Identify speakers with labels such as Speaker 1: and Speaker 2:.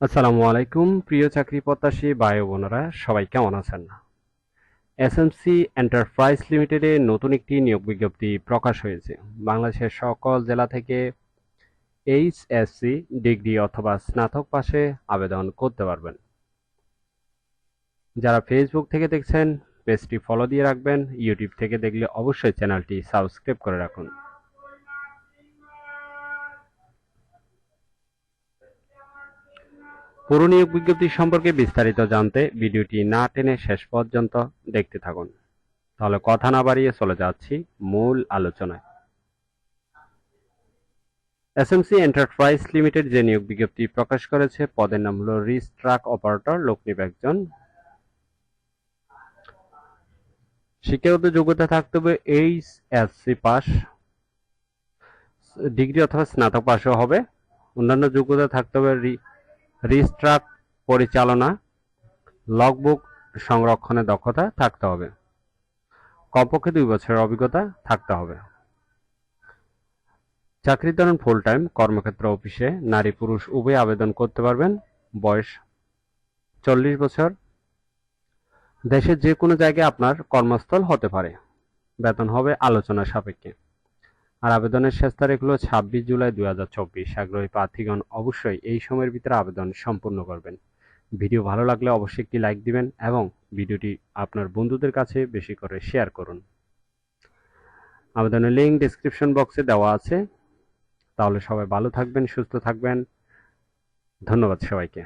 Speaker 1: আসসালামু আলাইকুম, প্রিয় চাকরি প্রত্যাশী ভাই বোনেরা, সবাই কেমন আছেন? না এস এসএমসি এন্টারপ্রাইজ লিমিটেডে নতুন একটি নিয়োগ বিজ্ঞপ্তি প্রকাশ হয়েছে। বাংলাদেশের সকল জেলা থেকে এইচ এইচএসসি ডিগ্রি অথবা স্নাতক পাশে আবেদন করতে পারবেন। যারা ফেসবুক থেকে দেখছেন, পেজটি ফলো দিয়ে রাখবেন ইউটিউব থেকে দেখলে অবশ্যই চ্যানেলটি সাবস্ক্রাইব করে রাখুন। পুরো নিয়োগ বিজ্ঞপ্তি সম্পর্কে বিস্তারিত জানতে ভিডিওটি না টেনে শেষ পর্যন্ত দেখতে থাকুন। তাহলে কথা না বাড়িয়ে চলে যাচ্ছি মূল আলোচনায়। এসএমসি এন্টারপ্রাইজ লিমিটেড যে নিয়োগ বিজ্ঞপ্তি প্রকাশ করেছে, পদের নাম হলো রিস ট্রাক অপারেটর লোক নিবে একজন। শিক্ষাগত যোগ্যতা থাকতে হবে H S C pass, degree অথবা স্নাতক পাশও হবে। অন্যান্য যোগ্যতা থাকতে হবে রিস্ট্রাক পরিচালনা, লগবুক সংরক্ষণে দক্ষতা থাকতে হবে। কমপক্ষে দুই বছরের অভিজ্ঞতা থাকতে হবে। চাকরির ধরন ফুল টাইম কর্মক্ষেত্র অফিসে নারী পুরুষ উভয় আবেদন করতে পারবেন। বয়স চল্লিশ বছর। দেশের যে কোনো জায়গায় আপনার কর্মস্থল হতে পারে। বেতন হবে আলোচনা সাপেক্ষে। আর আবেদনের শেষ তারিখ হল ছাব্বিশ জুলাই দু হাজার চব্বিশ। আগ্রহী প্রার্থীগণ অবশ্যই এই সময়ের ভিতরে আবেদন সম্পূর্ণ করবেন। ভিডিও ভালো লাগলে অবশ্যই একটি লাইক দিবেন এবং ভিডিওটি আপনার বন্ধুদের কাছে বেশি করে শেয়ার করুন। আবেদনের লিঙ্ক ডিসক্রিপশন বক্সে দেওয়া আছে। তাহলে সবাই ভালো থাকবেন, সুস্থ থাকবেন। ধন্যবাদ সবাইকে।